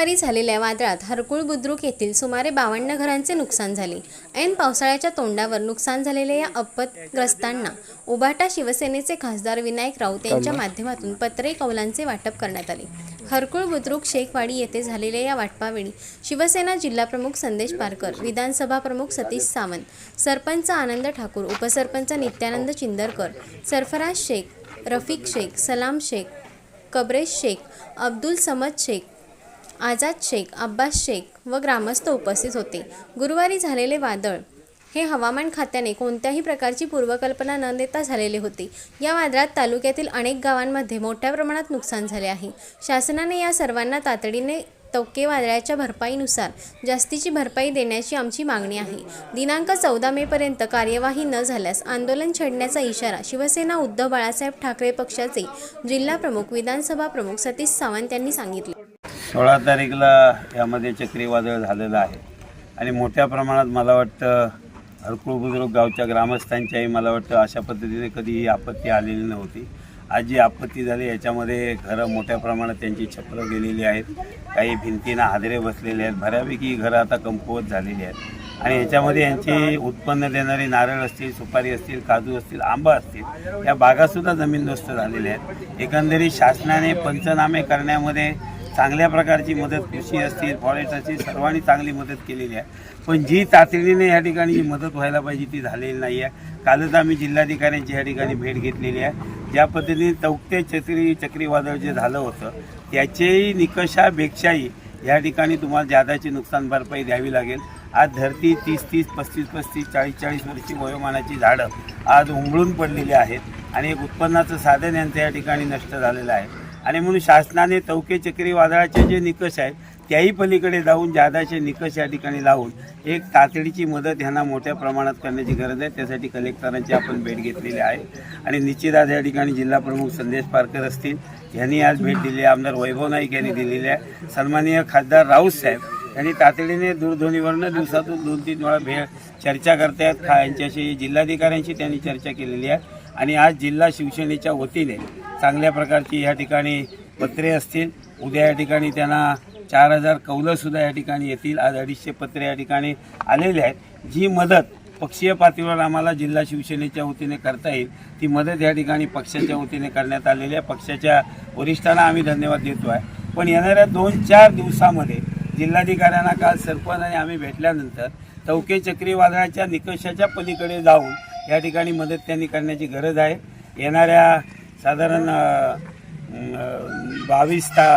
गुरुवारी झालेल्या वादळात हरकुळ बुद्रुक येथील सुमारे बावन्न घरांचे नुकसान झाले. ऐन पावसाळ्याच्या तोंडावर नुकसान झालेल्या या आपतग्रस्तांना उभाटा शिवसेनेचे खासदार विनायक राऊत यांच्या माध्यमातून पत्रे कौलांचे वाटप करण्यात आले. हरकुळ बुद्रुक शेखवाडी येथे झालेल्या या वाटपावेळी शिवसेना जिल्हाप्रमुख संदेश पारकर विधानसभा प्रमुख सतीश सावंत सरपंच आनंद ठाकूर उपसरपंच नित्यानंद चिंदरकर सरफराज शेख रफिक शेख सलाम शेख कबरेश शेख अब्दुल समद शेख आझाद शेख अब्बास शेख व ग्रामस्थ उपस्थित होते. गुरुवारी झालेले वादळ हे हवामान खात्याने कोणत्याही प्रकारची पूर्वकल्पना न देता झालेले होते. या वादळात तालुक्यातील अनेक गावांमध्ये मोठ्या प्रमाणात नुकसान झाले आहे. शासनाने या सर्वांना तातडीने तौके वादळाच्या भरपाईनुसार जास्तीची भरपाई देण्याची आमची मागणी आहे. दिनांक चौदा मेपर्यंत कार्यवाही न झाल्यास आंदोलन छेडण्याचा इशारा शिवसेना उद्धव बाळासाहेब ठाकरे पक्षाचे जिल्हा प्रमुख विधानसभा प्रमुख सतीश सावंत यांनी सांगितले. सोळा तारीखला यामध्ये चक्रीवादळ झालेलं आहे. आणि मोठ्या प्रमाणात मला वाटतं हरकुळ बुद्रुक गावच्या ग्रामस्थांच्याही मला वाटतं अशा पद्धतीने कधी ही आपत्ती आलेली नव्हती. आज जी आपत्ती झाली याच्यामध्ये घरं मोठ्या प्रमाणात त्यांची छपरं गेलेली आहेत. काही भिंतींना हादरे बसलेले आहेत. बऱ्यापैकी घरं आता कमकुवत झालेली आहेत. आणि याच्यामध्ये यांची उत्पन्न देणारी नारळ असतील सुपारी असतील काजू असतील आंबा असतील या बागासुद्धा जमीनदोस्त झालेल्या आहेत. एकंदरीत शासनाने पंचनामे करण्यामध्ये चांगल्या प्रकारची मदत कृषी असतील फॉरेस्ट असतील सर्वांनी चांगली मदत केलेली आहे. पण जी तातडीने या ठिकाणी जी मदत व्हायला पाहिजे ती झालेली नाही आहे कालच आम्ही जिल्हाधिकाऱ्यांची या ठिकाणी भेट घेतलेली आहे. ज्या पद्धतीने चौकते चक्री चक्रीवादळ जे झालं होतं त्याचेही निकषापेक्षाही या ठिकाणी तुम्हाला जादाची नुकसान भरपाई द्यावी लागेल. आज धरती तीस तीस पस्तीस पस्तीस चाळीस चाळीस वर्षी वयोमानाची झाडं आज उमळून पडलेली आहेत. आणि एक उत्पन्नाचं साधन यांचं या ठिकाणी नष्ट झालेलं आहे. आणि म्हणून शासनाने चौके चक्रीवादळाचे जे निकष आहेत त्याही पलीकडे जाऊन जादाचे निकष या ठिकाणी लावून एक तातडीची मदत ह्यांना मोठ्या प्रमाणात करण्याची गरज आहे. त्यासाठी कलेक्टरांची आपण भेट घेतलेली आहे. आणि निश्चित आज या ठिकाणी जिल्हाप्रमुख संदेश पारकर असतील यांनी आज भेट दिली आहे. आमदार वैभव नाईक यांनी दिलेली आहे. सन्माननीय खासदार राऊत साहेब यांनी तातडीने दूरध्वनीवरनं दिवसातून दोन तीन वेळा भेट चर्चा करतायत. खा यांच्याशी जिल्हाधिकाऱ्यांशी त्यांनी चर्चा केलेली आहे. आणि आज जिल्हा शिवसेनेच्या वतीने चांगल्या प्रकारची या ठिकाणी पत्रे असतील. उद्या या ठिकाणी त्यांना चार हजार कौलंसुद्धा या ठिकाणी येतील. आज अडीचशे पत्रे या ठिकाणी आलेले आहेत. जी मदत पक्षीय पातळीवर आम्हाला जिल्हा शिवसेनेच्या वतीने करता येईल ती मदत या ठिकाणी पक्षाच्या वतीने करण्यात आलेली आहे. पक्षाच्या वरिष्ठांना आम्ही धन्यवाद देतो आहे पण येणाऱ्या दोन चार दिवसामध्ये जिल्हाधिकाऱ्यांना काल सरपंच आणि आम्ही भेटल्यानंतर चौके चक्रीवादळाच्या निकषाच्या पलीकडे जाऊन या ठिकाणी मदत त्यांनी करण्याची गरज आहे. येणाऱ्या साधारण बावीस ता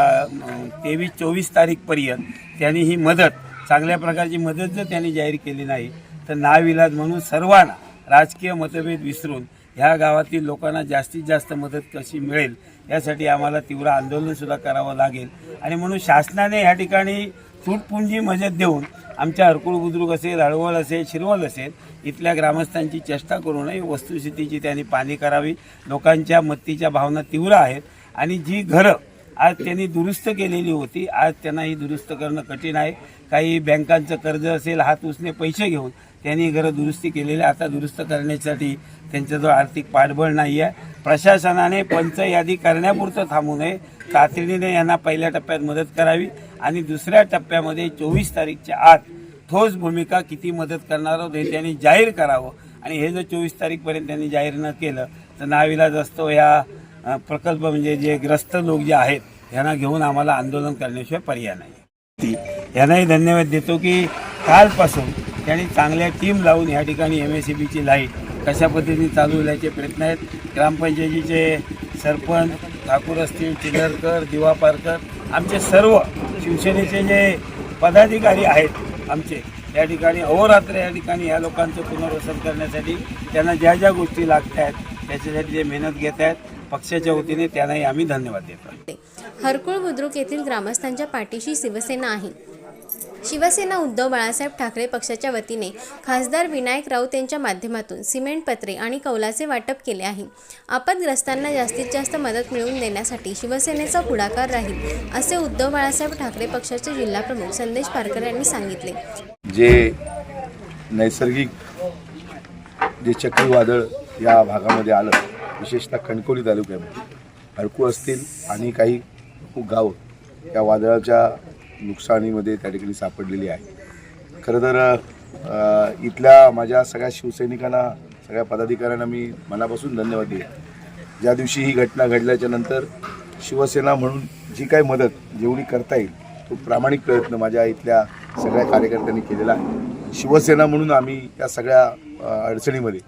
तेवीस चोवीस तारीखपर्यंत त्यांनी ही मदत चांगल्या प्रकारची मदत जर त्यांनी जाहीर केली नाही तर नाविलाज म्हणून सर्वांना राजकीय मतभेद विसरून ह्या गावातील लोकांना जास्तीत जास्त मदत कशी मिळेल यासाठी आम्हाला तीव्र आंदोलनसुद्धा करावं लागेल. आणि म्हणून शासनाने ह्या ठिकाणी तुटपुंजी मजेत देऊन आमच्या हरकुळ बुद्रुक असेल हळवळ असेल शिरवल असेल इथल्या ग्रामस्थांची चेष्टा करू नये वस्तुस्थितीची त्यांनी पाणी करावी. लोकांच्या मत्तीच्या भावना तीव्र आहेत आणि जी घरं आज त्यांनी दुरुस्त केलेली होती आज त्यांना ही दुरुस्त करणं कठीण आहे. काही बँकांचं कर्ज असेल हात उसने पैसे घेऊन त्यांनी घरं दुरुस्ती केलेली आता दुरुस्त करण्यासाठी त्यांच्याजवळ आर्थिक पाठबळ नाही आहे. प्रशासनाने पंचयादी करण्यापुरतं थांबू नये. तातडीने यांना पहिल्या टप्प्यात मदत करावी. आणि दुसऱ्या टप्प्यामध्ये चोवीस तारीखच्या आत ठोस भूमिका किती मदत करणार आहोत हे त्यांनी जाहीर करावं. आणि हे जर चोवीस तारीखपर्यंत त्यांनी जाहीर न केलं तर नाविलाज असतो ह्या प्रकल्प म्हणजे जे ग्रस्त लोक जे आहेत यांना घेऊन आम्हाला आंदोलन करण्याशिवाय पर्याय नाही. यांनाही धन्यवाद देतो की कालपासून त्यांनी चांगल्या टीम लावून ह्या ठिकाणी एम एस सी बीची लाइट कशा पद्धतीने चालू होण्याचे प्रयत्न आहेत. ग्रामपंचायतीचे सरपंच ठाकूर असतील चिलरकर दिवा पारकर आमचे सर्व शिवसेनेचे जे पदाधिकारी आहेत आमचे या ठिकाणी अहोरात्र या ठिकाणी या लोकांचं पुनर्वसन करण्यासाठी त्यांना ज्या ज्या गोष्टी लागत आहेत त्याच्यासाठी जे मेहनत घेत आहेत पक्षाच्या वतीने त्यांनाही आम्ही धन्यवाद देतो. हरकुळ बुद्रुक येथील ग्रामस्थांच्या पाठीशी शिवसेना आहे. शिवसेना उद्धव बाळासाहेब ठाकरे पक्षाच्या वतीने खासदार विनायक राऊत यांच्या माध्यमातून सिमेंट पत्रे आणि कौलाचे वाटप केले आहे. आपदग्रस्तांना जास्तीत जास्त मदत मिळवून देण्यासाठी शिवसेनेचा पुढाकार राहील असे उद्धव बाळासाहेब ठाकरे पक्षाचे जिल्हाप्रमुख संदेश पारकर यांनी सांगितले. जे नैसर्गिक जे चक्रीवादळ या भागामध्ये आलं विशेषतः कणकवली तालुक्यामध्ये हडकू असतील आणि काही गाव या वादळाच्या नुकसानीमध्ये त्या ठिकाणी सापडलेली आहे. खरं तर इथल्या माझ्या सगळ्या शिवसैनिकांना सगळ्या पदाधिकाऱ्यांना मी मनापासून धन्यवाद देईन. ज्या दिवशी ही घटना घडल्याच्या नंतर शिवसेना म्हणून जी काही मदत जेवढी करता येईल तो प्रामाणिक प्रयत्न माझ्या इथल्या सगळ्या कार्यकर्त्यांनी केलेला आहे. शिवसेना म्हणून आम्ही या सगळ्या अडचणीमध्ये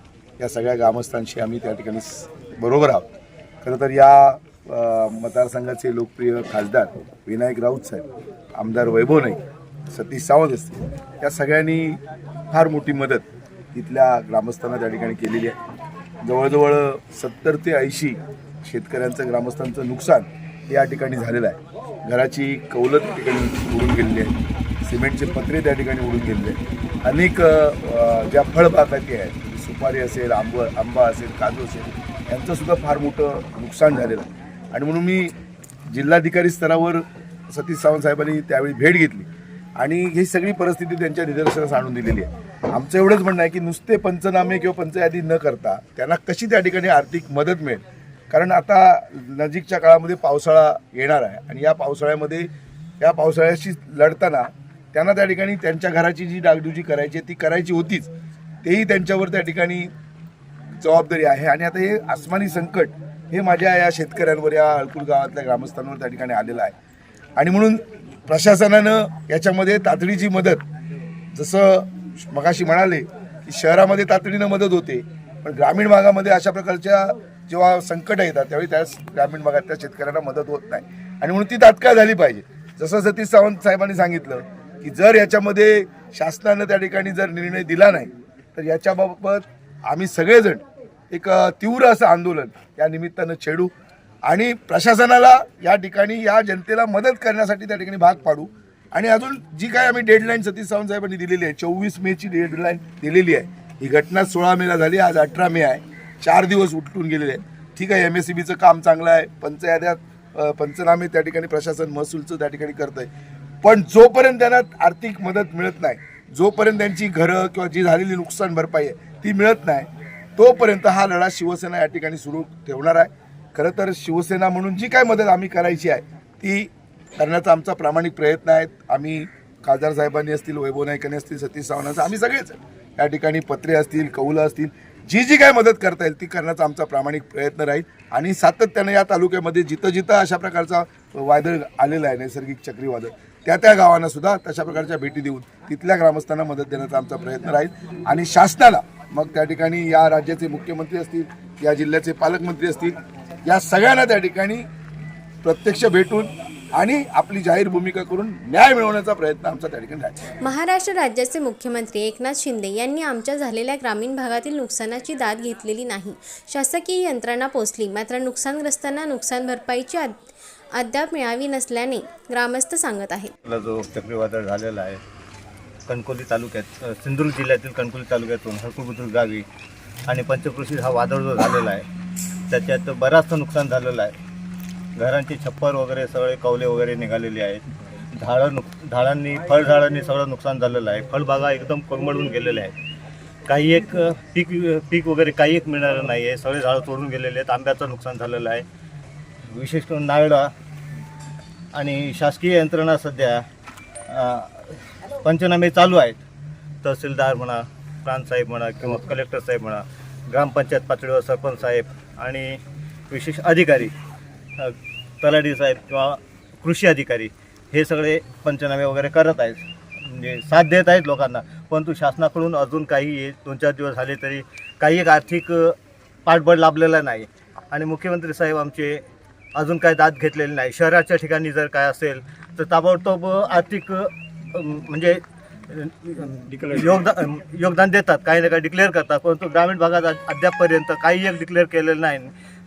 या सगळ्या ग्रामस्थांशी आम्ही त्या ठिकाणी बरोबर आहोत. खरं तर या मतदारसंघाचे लोकप्रिय खासदार विनायक राऊत साहेब आमदार वैभव नाईक सतीश सावंत असतील या सगळ्यांनी फार मोठी मदत तिथल्या ग्रामस्थांना त्या ठिकाणी केलेली आहे. जवळजवळ सत्तर ते ऐंशी शेतकऱ्यांचं ग्रामस्थांचं नुकसान या ठिकाणी झालेलं आहे. घराची कौलत त्या ठिकाणी उडून गेलेली आहे. सिमेंटचे पत्रे त्या ठिकाणी उडून गेलेले आहेत. अनेक ज्या फळबागाती आहेत. सुपारी असेल आंब आंबा असेल काजू असेल यांचंसुद्धा फार मोठं नुकसान झालेलं आहे. आणि म्हणून मी जिल्हाधिकारी स्तरावर सतीश सावंत साहेबांनी त्यावेळी भेट घेतली. आणि ही सगळी परिस्थिती त्यांच्या निदर्शनास आणून दिलेली आहे. आमचं एवढंच म्हणणं आहे की नुसते पंचनामे किंवा पंचयादी न करता त्यांना कशी त्या ठिकाणी आर्थिक मदत मिळेल? कारण आता नजीकच्या काळामध्ये पावसाळा येणार आहे आणि या पावसाळ्यामध्ये या पावसाळ्याशी लढताना त्यांना त्या ठिकाणी त्यांच्या घराची जी डागडुजी करायची आहे ती करायची होतीच. तेही त्यांच्यावर त्या ठिकाणी जबाबदारी आहे. आणि आता हे आसमानी संकट हे माझ्या या शेतकऱ्यांवर या अळकुल गावातल्या ग्रामस्थांवर त्या ठिकाणी आलेलं आहे. आणि म्हणून प्रशासनानं याच्यामध्ये तातडीची मदत जसं मगाशी म्हणाले की शहरामध्ये तातडीनं मदत होते पण ग्रामीण भागामध्ये अशा प्रकारच्या जेव्हा संकट येतात त्यावेळी त्या ग्रामीण भागातल्या शेतकऱ्यांना मदत होत नाही. आणि म्हणून ती तात्काळ झाली पाहिजे. जसं सतीश सावंत साहेबांनी सांगितलं की जर याच्यामध्ये शासनानं त्या ठिकाणी जर निर्णय दिला नाही तर याच्याबाबत आम्ही सगळेजण एक तीव्र असं आंदोलन या निमित्तानं छेडू आणि प्रशासनाला या ठिकाणी या जनतेला मदत करण्यासाठी त्या ठिकाणी भाग पाडू. आणि अजून जी काय आम्ही डेडलाईन सतीश सावंत साहेबांनी दिलेली आहे चोवीस मेची डेडलाईन दिलेली आहे. ही घटना सोळा मेला झाली आज अठरा मे आहे. चार दिवस उलटून गेलेले आहेत. ठीक आहे एम एस सी बीचं काम चांगलं आहे. पंचयाद्यात पंचनामे त्या ठिकाणी प्रशासन महसूलचं त्या ठिकाणी करत आहे पण जोपर्यंत त्यांना आर्थिक मदत मिळत नाही जोपर्यंत त्यांची घरं किंवा जी झालेली नुकसान भरपाई आहे ती मिळत नाही तोपर्यंत हा लढा शिवसेना या ठिकाणी सुरू ठेवणार आहे. खरं तर शिवसेना म्हणून जी काय मदत आम्ही करायची आहे ती करण्याचा आमचा प्रामाणिक प्रयत्न आहे आम्ही खासदार साहेबांनी असतील वैभव नाईकांनी असतील सतीश सावंत आम्ही सगळेच या ठिकाणी पत्रे असतील कौलं असतील जी जी काय मदत करता येईल ती करण्याचा आमचा प्रामाणिक प्रयत्न राहील. आणि सातत्यानं या तालुक्यामध्ये जिथं जिथं अशा प्रकारचा वादळ आलेला आहे नैसर्गिक चक्रीवादळ त्या त्या गावांना सुद्धा तशा प्रकारच्या भेटी देऊन तिथल्या ग्रामस्थांना मदत देण्याचा आमचा प्रयत्न राहील. आणि शासनाला मग त्या ठिकाणी या राज्याचे मुख्यमंत्री असतील या जिल्ह्याचे पालकमंत्री असतील या सगळ्यांना त्या ठिकाणी प्रत्यक्ष भेटून आणि आपली जाहीर भूमिका करून न्याय मिळवण्याचा प्रयत्न आमचा त्या ठिकाणी महाराष्ट्र राज्याचे मुख्यमंत्री एकनाथ शिंदे यांनी आमच्या झालेल्या ग्रामीण भागातील नुकसानाची दाद घेतलेली नाही. शासकीय यंत्रणा पोचली मात्र नुकसानग्रस्तांना नुकसान भरपाईची अद- अद्याप मिळावी नसल्याने ग्रामस्थ सांगत आहेत. जो चक्रीवादळ झालेला आहे कणकोली तालुक्यात सिंधुदुर्ग जिल्ह्यातील कणकोली तालुक्यातून हरकुलबुद्रुक गावी. आणि पंचकृषी हा वादळ जो झालेला आहे त्याच्यात बराचसं नुकसान झालेलं आहे. घरांचे छप्पर वगैरे सगळे कवले वगैरे निघालेले आहेत. झाडं नुक झाडांनी फळझाडांनी सगळं नुकसान झालेलं आहे. फळबागा एकदम कोरमडून गेलेल्या आहेत. काही एक पीक पीक वगैरे काही एक मिळालं नाही आहे सगळे झाडं तोडून गेलेले आहेत. आंब्याचं नुकसान झालेलं आहे. विशेष करून नारळा आणि शासकीय यंत्रणा सध्या पंचनामे चालू आहेत. तहसीलदार म्हणा प्रांतसाहेब म्हणा किंवा कलेक्टर साहेब म्हणा ग्रामपंचायत पातळीवर सरपंच साहेब आणि विशेष अधिकारी तलाठी साहेब किंवा कृषी अधिकारी हे सगळे पंचनामे वगैरे करत आहेत. म्हणजे साथ देत आहेत लोकांना परंतु शासनाकडून अजून काही दोन चार दिवस झाले तरी काही एक आर्थिक पाठबळ लाभलेला नाही. आणि मुख्यमंत्री साहेब आमचे अजून काय दाद घेतलेले नाही. शहराच्या ठिकाणी जर काय असेल तर ताबडतोब आर्थिक म्हणजे योगदान योगदान देतात काही ना काही डिक्लेअर करतात परंतु ग्रामीण भागात अद्यापपर्यंत काही एक डिक्लेअर केलेलं नाही.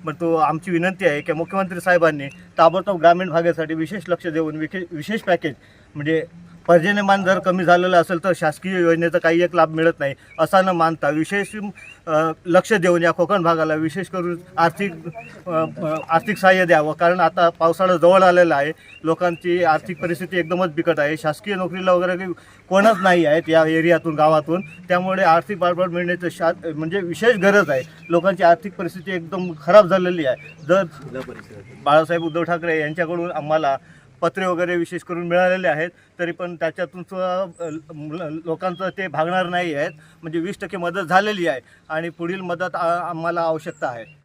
पण तो आमची विनंती आहे की मुख्यमंत्री साहेबांनी ताबडतोब ग्रामीण भागासाठी विशेष लक्ष देऊन विशेष विशेष पॅकेज म्हणजे पर्जन्यमान जर कमी झालेलं असेल तर शासकीय योजनेचा काही एक लाभ मिळत नाही असा न मानता विशेष लक्ष देऊन या कोकण भागाला विशेष करून आर्थिक आर्थिक सहाय्य द्यावं. कारण आता पावसाळा जवळ आलेला आहे. लोकांची आर्थिक परिस्थिती एकदमच बिकट आहे. शासकीय नोकरीला वगैरे काही कोणच नाही आहेत या एरियातून गावातून. त्यामुळे आर्थिक बारबार मिळण्याचं शा म्हणजे विशेष गरज आहे. लोकांची आर्थिक परिस्थिती एकदम खराब झालेली आहे. जर बाळासाहेब उद्धव ठाकरे यांच्याकडून आम्हाला पत्रे वगैरे विशेष करून मिळालेले आहेत तरी पण त्याच्यातून लोकांचं ते भागणार नाही आहेत. म्हणजे वीस टक्के मदत झालेली आहे आणि पुढील मदत आम्हाला आवश्यकता आहे.